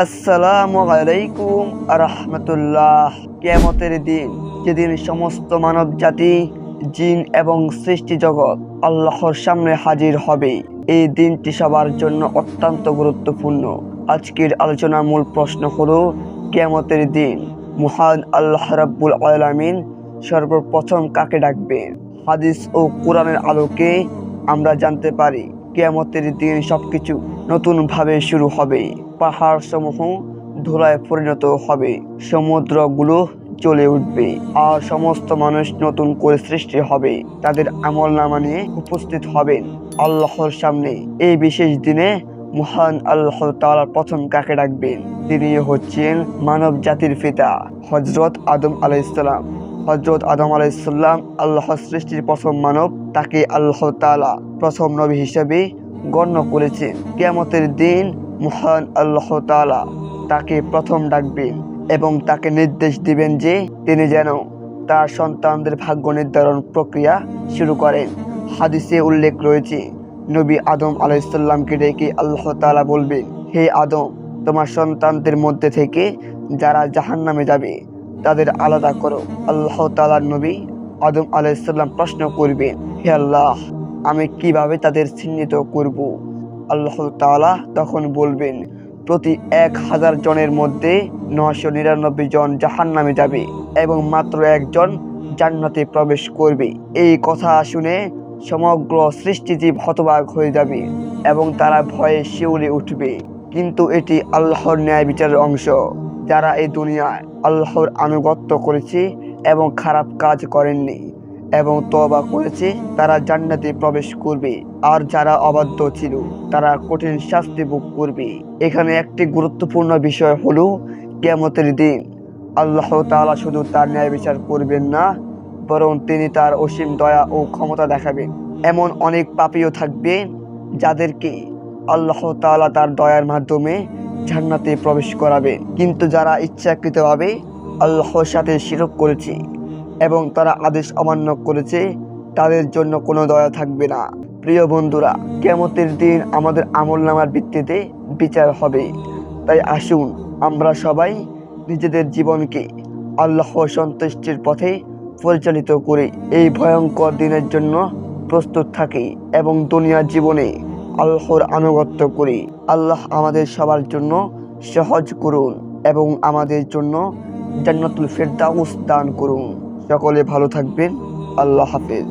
আসসালামু আলাইকুম রহমতুল্লাহ কেমতের দিন, যেদিন সমস্ত মানব জাতি জিন এবং সৃষ্টি জগৎ আল্লাহর সামনে হাজির হবে, এই দিনটি সবার জন্য অত্যন্ত গুরুত্বপূর্ণ। আজকের আলোচনার মূল প্রশ্ন হলো কেমতের দিন মহান আল্লাহ রাব্বুল আলামিন সর্বপ্রথম কাকে ডাকবেন? হাদিস ও কোরআনের আলোকে আমরা জানতে পারি কেয়ামতের দিন সব সবকিছু নতুনভাবে শুরু হবে। পাহাড় সমূহ ধুলায় পরিণত হবে। সমুদ্রগুলো চলে উঠবে আর সমস্ত মানুষ নতুন করে সৃষ্টি হবে। তাদের আমল নামা নিয়ে উপস্থিত হবেন আল্লাহর সামনে। এই বিশেষ দিনে মহান আল্লাহ তাআলা প্রথম কাকে ডাকবেন? তিনি হচ্ছেন মানব জাতির পিতা হজরত আদম আলাইসালাম হজরত আদম আলাইসাল্লাম আল্লাহ সৃষ্টির প্রথম মানব, তাকে আল্লাহ তাআলা প্রথম নবী হিসেবে গণ্য করেছে। কেয়ামতের দিন মহান আল্লাহ তাআলা তাকে প্রথম ডাকবেন এবং তাকে নির্দেশ দিবেন যে তিনি যেন তার সন্তানদের ভাগ্য নির্ধারণ প্রক্রিয়া শুরু করেন। হাদিসে উল্লেখ রয়েছে, নবী আদম আলাইসাল্লামকে ডেকে আল্লাহ তালা বলবেন, হে আদম, তোমার সন্তানদের মধ্যে থেকে যারা জাহান্নামে যাবে তাদের আলাদা করো। আল্লাহ তালার নবী আদম আলাইসাল্লাম প্রশ্ন করবেন হে আল্লাহ, আমি কীভাবে তাদের চিহ্নিত করব? আল্লাহ তাআলা তখন বলবেন, প্রতি এক হাজার জনের মধ্যে নশো নিরানব্বই জন জাহান নামে যাবে এবং মাত্র একজন জান্নাতে প্রবেশ করবে। এই কথা শুনে সমগ্র সৃষ্টিজীব হতবাক হয়ে যাবে এবং তারা ভয়ে শিউরে উঠবে। কিন্তু এটি আল্লাহর ন্যায় বিচারের অংশ। যারা এই দুনিয়ায় আল্লাহর আনুগত্য করেছে এবং খারাপ কাজ করেননি এবং তবা করেছে, তারা জান্নাতে প্রবেশ করবে। আর যারা অবাধ্য ছিল, তারা কঠিন শাস্তি ভোগ করবে। এখানে একটি গুরুত্বপূর্ণ বিষয় হলো কেমতের দিন। আল্লাহ তাআলা শুধু তার ন্যায় বিচার করবেন না, বরং তিনি তার অসীম দয়া ও ক্ষমতা দেখাবেন। এমন অনেক পাপীও থাকবে যাদেরকে আল্লাহ তাআলা তার দয়ার মাধ্যমে জান্নাতে প্রবেশ করাবে। কিন্তু যারা ইচ্ছাকৃতভাবে আল্লাহর সাথে শিরক করেছে এবং তারা আদেশ অমান্য করেছে, তাদের জন্য কোনো দয়া থাকবে না। প্রিয় বন্ধুরা কেমতের দিন আমাদের আমল নামার ভিত্তিতে বিচার হবে। তাই আসুন, আমরা সবাই নিজেদের জীবনকে আল্লাহ সন্তুষ্টির পথে পরিচালিত করে। এই ভয়ঙ্কর দিনের জন্য প্রস্তুত থাকি এবং দুনিয়ার জীবনে আল্লাহর আনুগত্য করি। আল্লাহ আমাদের সবার জন্য সহজ করুন এবং আমাদের জন্য জান্নাতুল ফেরদাউস দান করুন। সকলে ভালো থাকবেন। আল্লাহ হাফেজ।